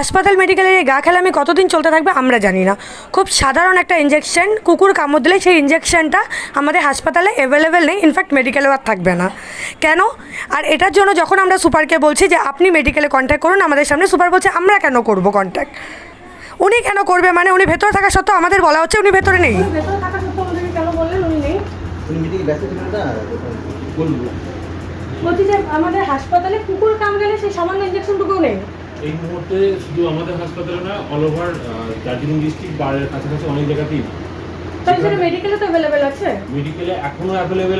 হাসপাতাল মেডিকেলের এই গা খেলামি কতদিন চলতে থাকবে আমরা জানি না। খুব সাধারণ একটা ইঞ্জেকশন কুকুর কামড় দিলে সেই ইঞ্জেকশনটা আমাদের হাসপাতালে অ্যাভেলেবেল নেই ইনফ্যাক্ট মেডিকেলেও আর থাকবে না। কেন? আর এটার জন্য যখন আমরা সুপারকে বলছি যে আপনি মেডিকেলে কন্ট্যাক্ট করুন আমাদের সামনে। সুপার বলছে আমরা কেন করব কন্ট্যাক্ট উনি কেন করবে? মানে উনি ভেতরে থাকা সত্ত্বেও আমাদের বলা হচ্ছে উনি ভেতরে নেই। ভেতরে থাকা সত্ত্বেও আমাদেরকে কেন বললেন উনি নেই? তুমি মিটিংয়ে ব্যস্ত ছিলেন না বলব বলছি যে আমাদের হাসপাতালে কুকুর কামড়ালে সেই সামান্য ইঞ্জেকশনটুকুও নেই। এই মুহূর্তে শুধু আমাদের হাসপাতালে না অল ওভার দার্জিলিং ডিস্ট্রিক্ট বারের কাছাকাছি অনেক জায়গাতেই। তাহলে মেডিকেলে তো অ্যাভেলেবেল আছে? মেডিকেলে এখনও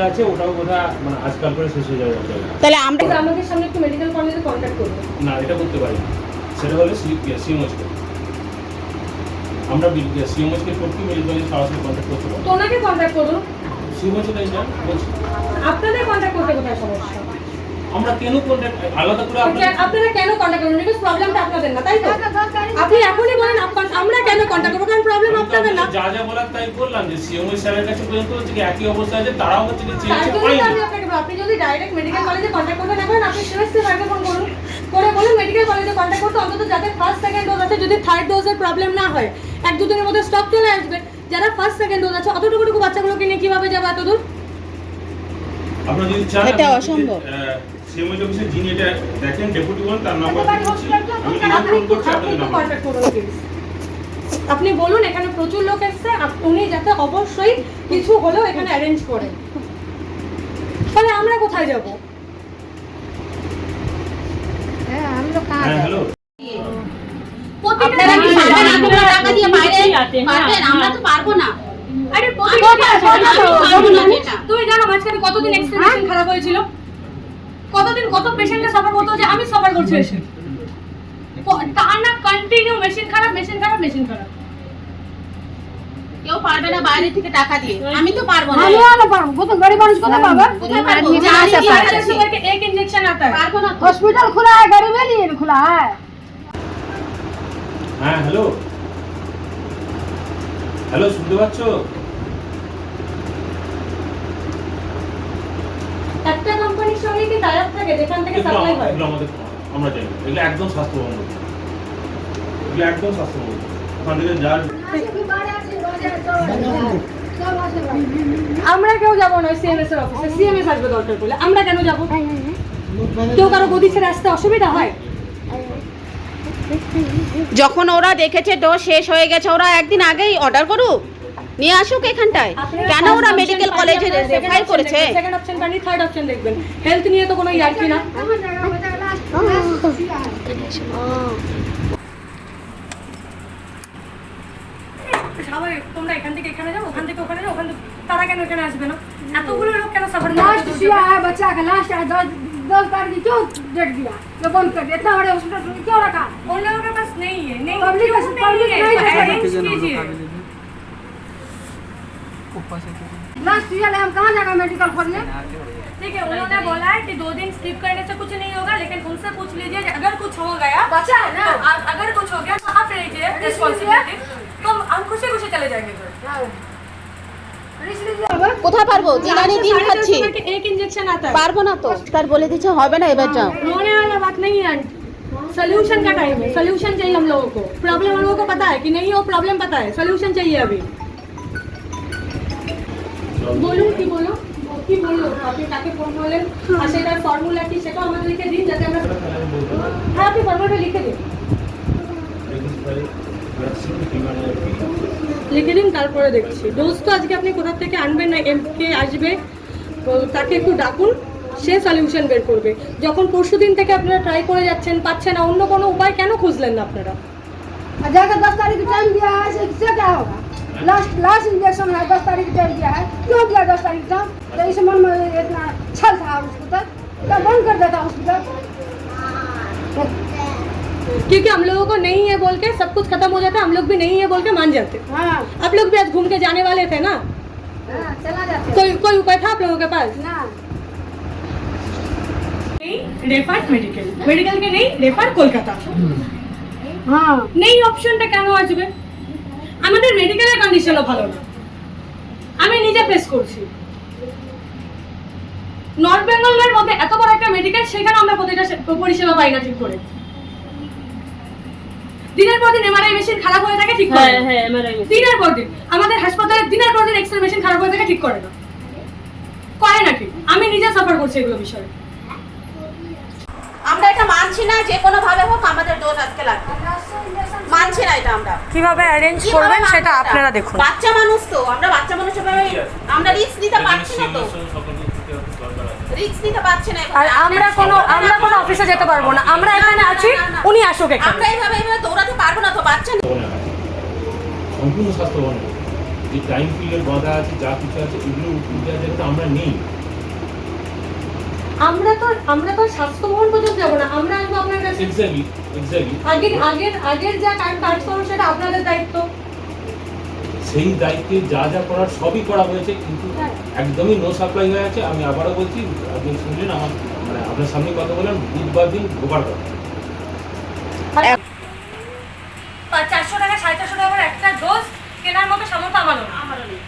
আছে ওটাও বোধহয় মানে আজকাল করে শেষ হয়ে যাবে তাহলে আমরা কিন্তু আমাদের সামনে একটু মেডিকেল কলেজে কন্ট্যাক্ট করব। না এটা করতে পারি না। সেটা হলে সিএমএসকে আমরা সিএমএসকে করতে মেডিকেল সরাসরি কন্ট্যাক্ট করতে পারি। তো ওনাকে কন্ট্যাক্ট করুন। সিএমএসকে তাই না বলছি। আপনাদের কন্ট্যাক্ট করতে কোথায় সমস্যা? আমরা কেন কন্ট্যাক্ট আলাদা করে আপনার আপনারা কেন কন্ট্যাক্ট করুন বিকজ প্রবলেমটা আপনাদের না তাই তো? আপনি এখনই বলেন আমরা কেন কন্ট্যাক্ট করব? কারণ প্রবলেম আপনাদের না। যা যা বলার তাই বললাম যে সিএমএস স্যারের কাছে পর্যন্ত হচ্ছে কি একই অবস্থা আছে তারাও হচ্ছে কি আমি আপনাকে আপনি যদি ডাইরেক্ট মেডিকেল কলেজে কন্ট্যাক্ট করতে না করেন আপনি সিএসসি স্যারকে ফোন করুন। করে বলুন মেডিকেল কলেজে কন্ট্যাক্ট করতে অন্তত যাদের ফার্স্ট সেকেন্ড ডোজ আছে যদি থার্ড ডোজের প্রবলেম না হয় এক দুদিনের মধ্যে স্টক চলে আসবে। যারা ফার্স্ট সেকেন্ড ডোজ আছে অতটুকুটুকু বাচ্চাগুলোকে নিয়ে কীভাবে যাবে এত দূর আপনারা যদি চান এটা অসম্ভব। অফিসে যিনি এটা দেখেন ডেপুটি ওয়ান তার নাম্বার দিচ্ছি আমি করছি আপনাদের নাম্বার। আপনি বলুন এখানে প্রচুর লোক এসছে উনি যাতে অবশ্যই কিছু হলেও এখানে অ্যারেঞ্জ করে তাহলে আমরা কোথায় যাব? হ্যাঁ? তুমি জানো মাঝখানে কতদিন এক্সপেরিয়েন্স খারাপ হয়েছিল? কতদিন কত পেশেন্টকে সাফার করতে হচ্ছে আমি সাফার করছি এসে ক- তার না কন্টিনিউ মেশিন খারাপ মেশিন খারাপ মেশিন খারাপ কেউ পারবে না বাইরে থেকে টাকা দিয়ে আমি তো পারবো না আমি পারবো কত গরিব মানুষ কোথায় পাবে কোথায় পারবো आदमी कहाँ से জানি पाएगा? আছে। शुगर के एक इंजेक्शन आता है পারবো না তো। हॉस्पिटल खुला है गरीब के लिए खुला है হ্যাঁ হ্যালো হ্যালো শুনতে পাচ্ছ একটা কোম্পানির সঙ্গে কি টাই আপ থাকে? যেখান থেকে সাপ্লাই হয়? এগুলো আমাদের আমরা জানি না। এগুলো একদম স্বাস্থ্যবন্ধ এগুলো একদম স্বাস্থ্যবন্ধ ওখান থেকে যার আমরা কেউ যাব না সিএমএস এর অফিসে সিএমএস আসবে দরকার পড়লে। আমরা কেন যাব? কেউ কারও গদি ছেড়ে আসতে অসুবিধা হয়? যখন ওরা দেখেছে ডোজ শেষ হয়ে গেছে ওরা একদিন আগেই অর্ডার করুক? নিয়ে আসুক এখানটায় কেন ওরা মেডিকেল কলেজে রেফার করেছে সেকেন্ড অপশন পানি থার্ড অপশন দেখবেন হেলথ নিয়ে তো কোনো ইয়ার্কি না স্বাভাবিক তোমরা এখান থেকে এখানে যাও ওখান থেকে ওখানে যাও ওখান থেকে তারা কেন এখানে আসবে না এতগুলো লোক কেন সাফার लास्ट सिया है बच्चा का लास्ट है दस दस तारीख क्यों डेट दिया ये बंद कर दिया इतना बड़े हॉस्पिटल में क्यों रखा उन लोगों के पास नहीं है नहीं Public क्यों है, नहीं public है नहीं है। अरेंज कीजिए लास्ट सिया हम कहाँ जाकर मेडिकल खोलने ठीक है उन्होंने बोला है कि दो दिन स्किप करने से कुछ नहीं होगा लेकिन उनसे पूछ लीजिए कि अगर कुछ हो गया बच्चा है ना तो आ- अगर कुछ हो गया तो आप लीजिए रिस्पॉन्सिबिलिटी तो हम खुशी खुशी चले जाएंगे घर रिस्क लीजिए अब কোথায় পারবো দিনানি দিন খাচ্ছি शुगर के एक इंजेक्शन आता है পারবো না তো তার বলে দিচ্ছে হবে না এবার যাও रोने वाला बात नहीं है सोल्यूशन का टाइम है सोल्यूशन चाहिए हम लोगों को प्रॉब्लम हम लोगों को पता है कि नहीं वो प्रॉब्लम पता है सोल्यूशन चाहिए अभी বলুন কি বলো কি বললো আপনি কাকে ফোন করলেন আর সেটার ফর্মুলা কি সেটাও আমাদের লিখে দিন যাতে আমরা হ্যাঁ আপনি ফর্মুলাটা লিখে দিন লিখে দিন তারপরে দেখছি ডোজ তো আজকে আপনি কোথা থেকে আনবেন না এম কে আসবে তো তাকে একটু ডাকুন সে সলিউশন বের করবে যখন পরশু দিন থেকে আপনারা ট্রাই করে যাচ্ছেন পাচ্ছেন না অন্য কোনো উপায় কেন খুঁজলেন না আপনারা और जाकर दस तारीख का टाइम दिया है इससे इससे क्या होगा लास्ट लास्ट इंजेक्शन है दस तारीख का टाइम दिया है क्यों दिया दस तारीख का तो इस मन में इतना छल था हॉस्पिटल तो बंद कर देता हॉस्पिटल क्योंकि हम लोगों को नहीं है बोल के सब कुछ खत्म हो जाता है हम लोग भी नहीं है बोल के मान जाते हाँ आप लोग भी आज घूम के जाने वाले थे ना हाँ, चला जाते कोई कोई उपाय था आप लोगों के पास ना রেফার মেডিকেল মেডিকেলকে নেই রেফার কলকাতা हाँ নেই অপশনটা কেন আসবে আমাদের মেডিকেলের কন্ডিশনও ভালো না। আমি নিজে ফেস করছি। নর্থ বেঙ্গলের মধ্যে এত বড় একটা মেডিকেল সেখানে আমরা প্রতিটা পরিষেবা পাই না ঠিক করে। দিনের পর দিন এমআরআই মেশিন খারাপ হয়ে থাকে ঠিক করে হ্যাঁ না। হ্যাঁ এমআরআই দিনের পর দিন আমাদের হাসপাতালে দিনের পর দিন এক্সরে মেশিন খারাপ হয়ে থাকে ঠিক করে না। করে না ঠিক আমি নিজে সাফার করছি এগুলো বিষয়ে। আমরা এটা মানছি না যে কোনো ভাবে হোক আমাদের দোষ আজকে লাগবে। মানছি না এটা আমরা। কীভাবে অ্যারেঞ্জ করবেন সেটা আপনারা দেখুন। বাচ্চা মানুষ তো আমরা বাচ্চা মানুষ হিসেবে আমরা রিস্ক নিতে পারছি না তো। সকলকে উঠতে হবে, দরকার আছে। রিস্ক নিতে পারছি না আর আমরা কোনো আমরা কোনো অফিসে যেতে পারব না। আমরা এখানে আছি উনি আসুক আমরা এখানে এইভাবে এইভাবে দৌড়াতে পারব না তো বাচ্চা সম্পূর্ণ স্বাস্থ্যবান। যে টাইম পিরিয়ড বাধা আছে যা কিছু আছে এগুলো উঠে আমরা নেই। আমরা তো আমরা তো স্বাস্থ্য ভবন পর্যন্ত যাব না আমরা আসব আপনার কাছে এক্স্যাক্টলি এক্স্যাক্টলি আগের আগের আগের যা কাজ কাজ সেটা আপনাদের দায়িত্ব। সেই দায়িত্বে যা যা করার সবই করা হয়েছে কিন্তু একদমই নো সাপ্লাই হয়ে আছে। আমি আবারও বলছি আপনি শুনলেন আমার মানে আপনার সামনে কথা বললাম বুধবার দিন গোবার কথা। চারশো টাকা সাড়ে চারশো টাকা একটা ডোজ কেনার মতো সামর্থ্য আমারও না। আমারও নেই।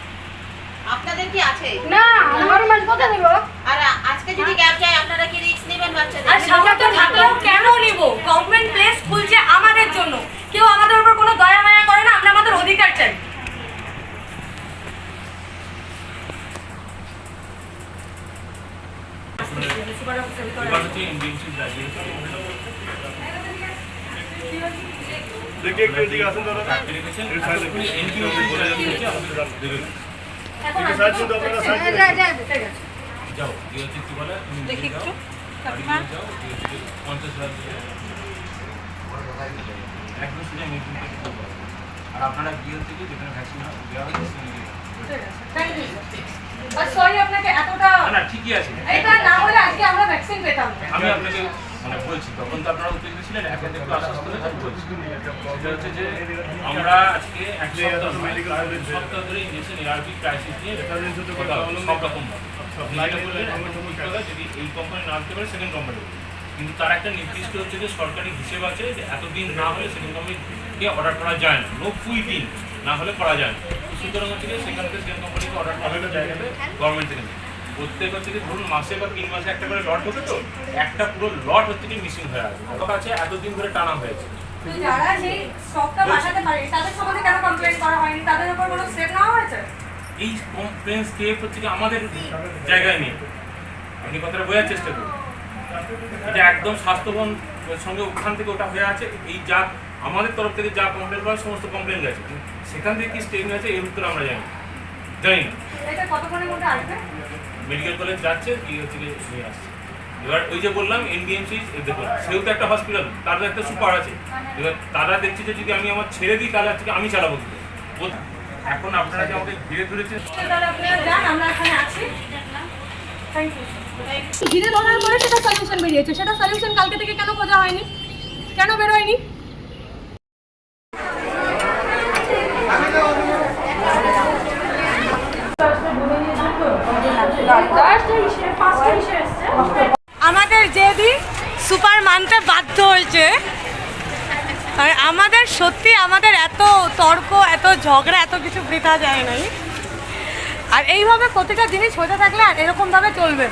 আপনাদের কি আছে না আমার মাছ কোথায় দেবো আর আজকে যদি গ্যাপ যায় আপনারা কি রিস্ক নেবেন বাচ্চাদের আর সামর্থ্য থাকলেও কেন নিব গভর্নমেন্ট প্লেস খুলছে আমাদের জন্য কেউ আমাদের উপর কোনো দয়া মায়া করে না আমরা আমাদের অধিকার চাই এবার হচ্ছে ইন্ডিয়ানসিস দাঁড়িয়েছে देखिए एक मिनट दिखा सुन दोनों का অ্যাপ্লিকেশন এতক্ষণে এনজিওসিস দাঁড়িয়েছে আমাদের দেবে এখন ठीक है যাও দিয়ে হচ্ছে কি বলে তুমি দেখি একটু কাকিমা যাও দিয়ে হচ্ছে পঞ্চাশ হাজার দিয়ে একদম সোজা মিটিং থেকে করব আর আপনারা গিয়ে হচ্ছে কি যেখানে ভ্যাকসিন দেওয়া হয়েছে সেখানে গিয়ে ঠিক আছে। Thank you, sir. R sorry আপনাকে এতটা না না ঠিকই আছে এটা না হলে আজকে আমরা ভ্যাকসিন পেতাম না। আমি আপনাকে মানে বলছি তখন তো আপনারা উত্তেজিত ছিলেন এখন একটু বলছি। সেটা হচ্ছে যে আমরা আজকে এক সপ্তাহ সপ্তাহ ধরে এআরপি ক্রাইসিস নিয়ে কথা সব রকম যদি এই কোম্পানি না পারে সেকেন্ড কোম্পানি কিন্তু তার একটা নির্দিষ্ট হচ্ছে যে সরকারি হিসেব আছে যে এতদিন না হলে সেকেন্ড কোম্পানিকে অর্ডার করা যায় না। নো ফুল দিন না হলে করা যায় না। সুতরাং হচ্ছে সেখান থেকে সেকেন্ড কোম্পানিকে অর্ডার জায়গাতে গভর্নমেন্ট থেকে। প্রত্যেক হচ্ছে কি ধরুন মাসে বা তিন মাসে একটা করে লট হতো তো একটা পুরো লট হচ্ছে কি মিসিং হয়ে আছে ওর কাছে এতদিন ধরে টানা হয়েছে। যারা সেই স্টকটা পাঠাতে পারেনি তাদের সম্বন্ধে কেন কমপ্লেন করা হয়নি? তাদের উপর কোনো স্টেপ নেওয়া হয়েছে? এই কমপ্লেন স্টেপ হচ্ছে কি আমাদের জায়গায় নেই। আপনি কথাটা বোঝার চেষ্টা করুন। এটা একদম স্বাস্থ্যবন সঙ্গে ওখান থেকে ওটা হয়ে আছে। এই যা আমাদের তরফ থেকে যা কমপ্লেন করা সমস্ত কমপ্লেন গেছে। সেখান থেকে কি স্টেপ নিয়েছে এর উত্তর আমরা জানি। জানি না। এটা কতক্ষণের মধ্যে আসবে? মেডিকেল কলেজ যাচ্ছে নিয়ে আসছে। এবার ওই যে বললাম এনডিএমসি দেখুন সেও তো একটা হসপিটাল তার একটা সুপার আছে। এবার তারা দেখছে যে যদি আমি আমার ছেড়ে দিই, তাহলে আজকে আমি চালাবো? এখন আপনারা যে আমাকে ঘিরে ধরেছেন ঘিরে ধরার পরে সেটা সলিউশন বেরিয়েছে। সেটা সলিউশন কালকে থেকে কেন খোঁজা হয়নি? কেন বেরোয়নি আমাদের জেদি মানতে বাধ্য হয়েছে। আর আমাদের সত্যি আমাদের এত তর্ক, এত ঝগড়া, এত কিছু বৃথা যায় নাই। আর এইভাবে প্রতিটা জিনিস হতে থাকলে আর এরকমভাবে চলবে।